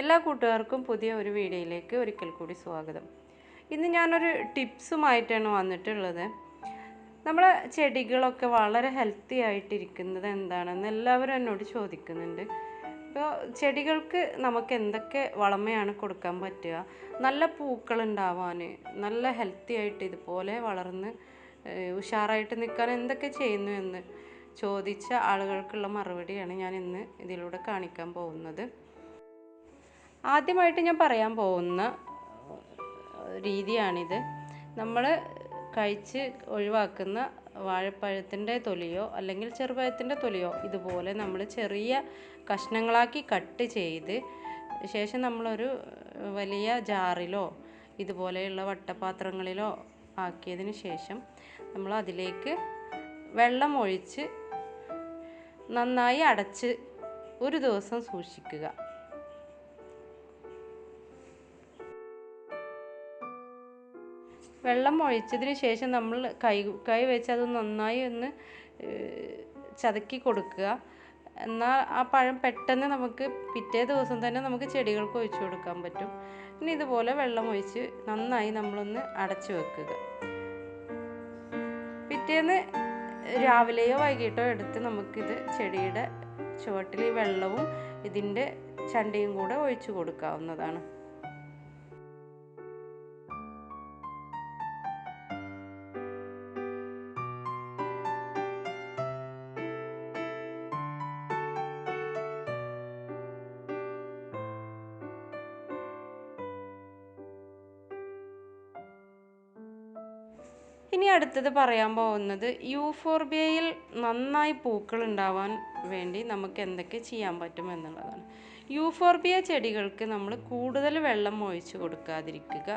എല്ലാ കൂട്ടുകാർക്കും പുതിയ ഒരു വീഡിയോയിലേക്ക് ഒരിക്കൽ കൂടി സ്വാഗതം. ഇന്ന് ഞാനൊരു ടിപ്സുമായിട്ടാണ് വന്നിട്ടുള്ളത്. നമ്മൾ ചെടികളൊക്കെ വളരെ ഹെൽത്തി ആയിട്ടിരിക്കുന്നത് എന്താണെന്ന് എല്ലാവരും എന്നോട് ചോദിക്കുന്നുണ്ട്. ഇപ്പോൾ ചെടികൾക്ക് നമുക്ക് എന്തൊക്കെ വളമയാണ് കൊടുക്കാൻ പറ്റുക? നല്ല പൂക്കൾ ഉണ്ടാവാൻ നല്ല ഹെൽത്തി ആയിട്ട് ഇതുപോലെ വളർന്ന് ഉഷാറായിട്ട് നിൽക്കാൻ എന്തൊക്കെ ചെയ്യുന്നു എന്ന് ചോദിച്ച ആളുകൾക്കുള്ള മറുപടിയാണ് ഞാൻ ഇന്ന് ഇതിലൂടെ കാണിക്കാൻ പോകുന്നത്. ആദ്യമായിട്ട് ഞാൻ പറയാൻ പോകുന്ന രീതിയാണിത്. നമ്മൾ കഴിച്ച് ഒഴിവാക്കുന്ന വാഴപ്പഴത്തിന്റെ തൊലിയോ അല്ലെങ്കിൽ ചെറുപഴത്തിന്റെ തൊലിയോ ഇതുപോലെ നമ്മൾ ചെറിയ കഷ്ണങ്ങളാക്കി കട്ട് ചെയ്ത് ശേഷം നമ്മളൊരു വലിയ ജാറിലോ ഇതുപോലെയുള്ള വട്ടപാത്രങ്ങളിലോ ആക്കിയതിന് ശേഷം നമ്മൾ അതിലേക്ക് വെള്ളം ഒഴിച്ച് നന്നായി അടച്ച് ഒരു ദിവസം സൂക്ഷിക്കുക. വെള്ളം ഒഴിച്ചതിന് ശേഷം നമ്മൾ കൈ കൈ വെച്ച് അത് നന്നായി ഒന്ന് ചതക്കി കൊടുക്കുക. എന്നാൽ ആ പഴം പെട്ടെന്ന് നമുക്ക് പിറ്റേ ദിവസം തന്നെ നമുക്ക് ചെടികൾക്ക് ഒഴിച്ചു കൊടുക്കാൻ പറ്റും. ഇനി ഇതുപോലെ വെള്ളം ഒഴിച്ച് നന്നായി നമ്മളൊന്ന് അടച്ചു വെക്കുക. പിറ്റേന്ന് രാവിലെയോ വൈകിട്ടോ എടുത്ത് നമുക്കിത് ചെടിയുടെ ചുവട്ടിൽ ഈ വെള്ളവും ഇതിന്റെ ചണ്ടിയും കൂടെ ഒഴിച്ചു കൊടുക്കാവുന്നതാണ്. ഇനി അടുത്തത് പറയാൻ പോകുന്നത് യൂഫോർബിയയിൽ നന്നായി പൂക്കൾ ഉണ്ടാവാൻ വേണ്ടി നമുക്ക് എന്തൊക്കെ ചെയ്യാൻ പറ്റും എന്നുള്ളതാണ്. യൂഫോർബിയ ചെടികൾക്ക് നമ്മൾ കൂടുതൽ വെള്ളം ഒഴിച്ചു കൊടുക്കാതിരിക്കുക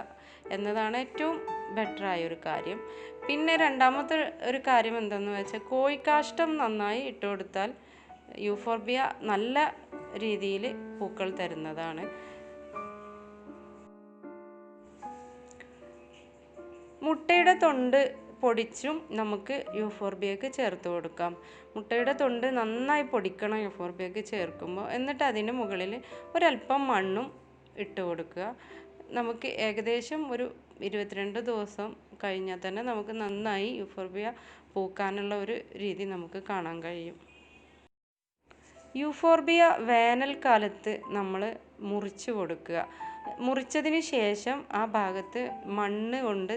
എന്നതാണ് ഏറ്റവും ബെറ്ററായ ഒരു കാര്യം. പിന്നെ രണ്ടാമത്തെ ഒരു കാര്യം എന്തെന്ന് വെച്ചാൽ കോഴിക്കാഷ്ടം നന്നായി ഇട്ട് കൊടുത്താൽ യൂഫോർബിയ നല്ല രീതിയിൽ പൂക്കൾ തരുന്നതാണ്. മുട്ടയുടെ തൊണ്ട് പൊടിച്ചും നമുക്ക് യൂഫോർബിയക്ക് ചേർത്ത് കൊടുക്കാം. മുട്ടയുടെ തൊണ്ട് നന്നായി പൊടിക്കണം യൂഫോർബിയക്ക് ചേർക്കുമ്പോൾ. എന്നിട്ട് അതിന് മുകളിൽ ഒരല്പം മണ്ണും ഇട്ട് കൊടുക്കുക. നമുക്ക് ഏകദേശം ഒരു ഇരുപത്തിരണ്ട് ദിവസം കഴിഞ്ഞാൽ തന്നെ നമുക്ക് നന്നായി യൂഫോർബിയ പൂക്കാനുള്ള ഒരു രീതി നമുക്ക് കാണാൻ കഴിയും. യൂഫോർബിയ വേനൽക്കാലത്ത് നമ്മൾ മുറിച്ച് കൊടുക്കുക. മുറിച്ചതിന് ശേഷം ആ ഭാഗത്ത് മണ്ണ് കൊണ്ട്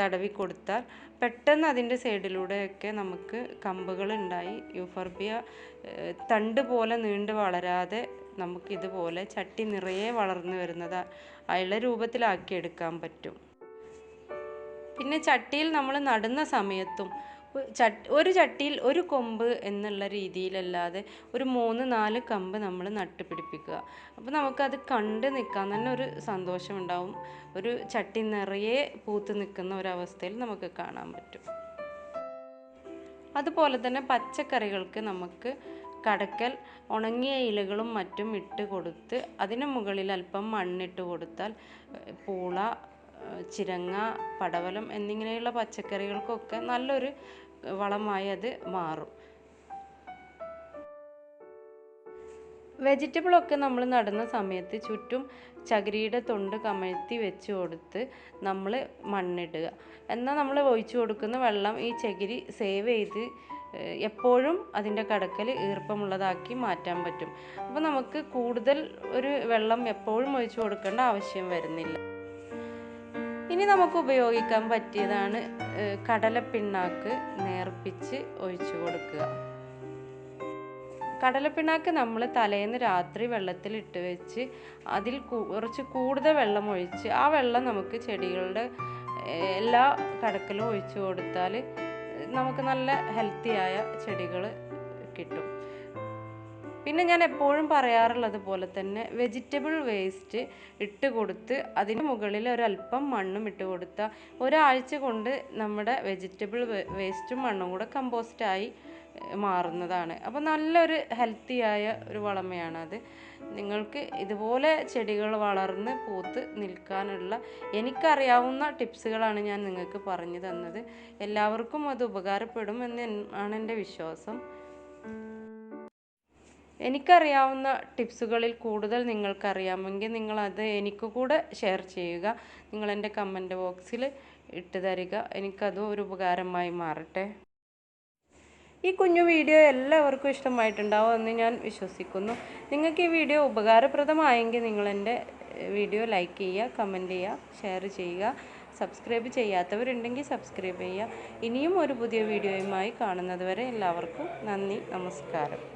തടവി കൊടുത്താൽ പെട്ടെന്ന് അതിന്റെ സൈഡിലൂടെയൊക്കെ നമുക്ക് കമ്പുകൾ ഉണ്ടായി യൂഫോർബിയ തണ്ട് പോലെ നീണ്ട് വളരാതെ നമുക്കിതുപോലെ ചട്ടി നിറയെ വളർന്നു വരുന്നത് അയുള്ള രൂപത്തിലാക്കിയെടുക്കാൻ പറ്റും. പിന്നെ ചട്ടിയിൽ നമ്മൾ നടുന്ന സമയത്തും ഒരു ചട്ടിയിൽ ഒരു കൊമ്പ് എന്നുള്ള രീതിയിലല്ലാതെ ഒരു മൂന്ന് നാല് കമ്പ് നമ്മൾ നട്ടുപിടിപ്പിക്കുക. അപ്പോൾ നമുക്കത് കണ്ട് നിൽക്കാൻ തന്നെ ഒരു സന്തോഷമുണ്ടാവും. ഒരു ചട്ടി നിറയെ പൂത്ത് നിൽക്കുന്ന ഒരവസ്ഥയിൽ നമുക്ക് കാണാൻ പറ്റും. അതുപോലെ തന്നെ പച്ചക്കറികൾക്ക് നമുക്ക് കടക്കൽ ഉണങ്ങിയ ഇലകളും മറ്റും ഇട്ട് കൊടുത്ത് അതിന് മുകളിൽ അല്പം മണ്ണിട്ട് കൊടുത്താൽ പൂള ചിരങ്ങ പടവലം എന്നിങ്ങനെയുള്ള പച്ചക്കറികൾക്കൊക്കെ നല്ലൊരു വളമായി അത് മാറും. വെജിറ്റബിളൊക്കെ നമ്മൾ നടുന്ന സമയത്ത് ചുറ്റും ചകിരിയുടെ തൊണ്ട് കമഴ്ത്തി വെച്ച് കൊടുത്ത് നമ്മൾ മണ്ണിടുക. എന്നാൽ നമ്മൾ ഒഴിച്ചു കൊടുക്കുന്ന വെള്ളം ഈ ചകിരി സേവ് ചെയ്ത് എപ്പോഴും അതിന്റെ കടക്കൽ ഈർപ്പമുള്ളതാക്കി മാറ്റാൻ പറ്റും. അപ്പോൾ നമുക്ക് കൂടുതൽ ഒരു വെള്ളം എപ്പോഴും ഒഴിച്ചു കൊടുക്കേണ്ട ആവശ്യം വരുന്നില്ല. ഇനി നമുക്ക് ഉപയോഗിക്കാൻ പറ്റിയതാണ് കടലപ്പിണ്ണാക്ക് നേർപ്പിച്ച് ഒഴിച്ചു കൊടുക്കുക. കടലപ്പിണ്ണാക്ക് നമ്മൾ തലേന്ന് രാത്രി വെള്ളത്തിൽ ഇട്ട് വെച്ച് അതിൽ കുറച്ച് കൂടുതൽ വെള്ളം ഒഴിച്ച് ആ വെള്ളം നമുക്ക് ചെടികളുടെ എല്ലാ കടക്കലും ഒഴിച്ചു കൊടുത്താൽ നമുക്ക് നല്ല ഹെൽത്തിയായ ചെടികൾ കിട്ടും. പിന്നെ ഞാൻ എപ്പോഴും പറയാറുള്ളത് പോലെ തന്നെ വെജിറ്റബിൾ വേസ്റ്റ് ഇട്ട് കൊടുത്ത് അതിന് മുകളിൽ ഒരല്പം മണ്ണും ഇട്ട് കൊടുത്താൽ ഒരാഴ്ച കൊണ്ട് നമ്മുടെ വെജിറ്റബിൾ വേസ്റ്റും മണ്ണും കൂടെ കമ്പോസ്റ്റായി മാറുന്നതാണ്. അപ്പോൾ നല്ലൊരു ഹെൽത്തിയായ ഒരു വളമയാണത്. നിങ്ങൾക്ക് ഇതുപോലെ ചെടികൾ വളർന്ന് പൂത്ത് നിൽക്കാനുള്ള എനിക്കറിയാവുന്ന ടിപ്സുകളാണ് ഞാൻ നിങ്ങൾക്ക് പറഞ്ഞു തന്നത്. എല്ലാവർക്കും അത് ഉപകാരപ്പെടും എന്ന് ആണ് എന്റെ വിശ്വാസം. എനിക്കറിയാവുന്ന ടിപ്സുകളിൽ കൂടുതൽ നിങ്ങൾക്കറിയാമെങ്കിൽ നിങ്ങളത് എനിക്ക് കൂടെ ഷെയർ ചെയ്യുക. നിങ്ങൾ എന്റെ കമന്റ് ബോക്സിൽ ഇട്ട് തരിക. എനിക്കതും ഒരു ഉപകാരമായി മാറട്ടെ. ഈ കുഞ്ഞു വീഡിയോ എല്ലാവർക്കും ഇഷ്ടമായിട്ടുണ്ടാവും എന്ന് ഞാൻ വിശ്വസിക്കുന്നു. നിങ്ങൾക്ക് ഈ വീഡിയോ ഉപകാരപ്രദമായെങ്കിൽ നിങ്ങൾ എന്റെ വീഡിയോ ലൈക്ക് ചെയ്യുക കമന്റ് ചെയ്യുക ഷെയർ ചെയ്യുക. സബ്സ്ക്രൈബ് ചെയ്യാത്തവരുണ്ടെങ്കിൽ സബ്സ്ക്രൈബ് ചെയ്യുക. ഇനിയും ഒരു പുതിയ വീഡിയോയുമായി കാണുന്നതുവരെ എല്ലാവർക്കും നന്ദി നമസ്കാരം.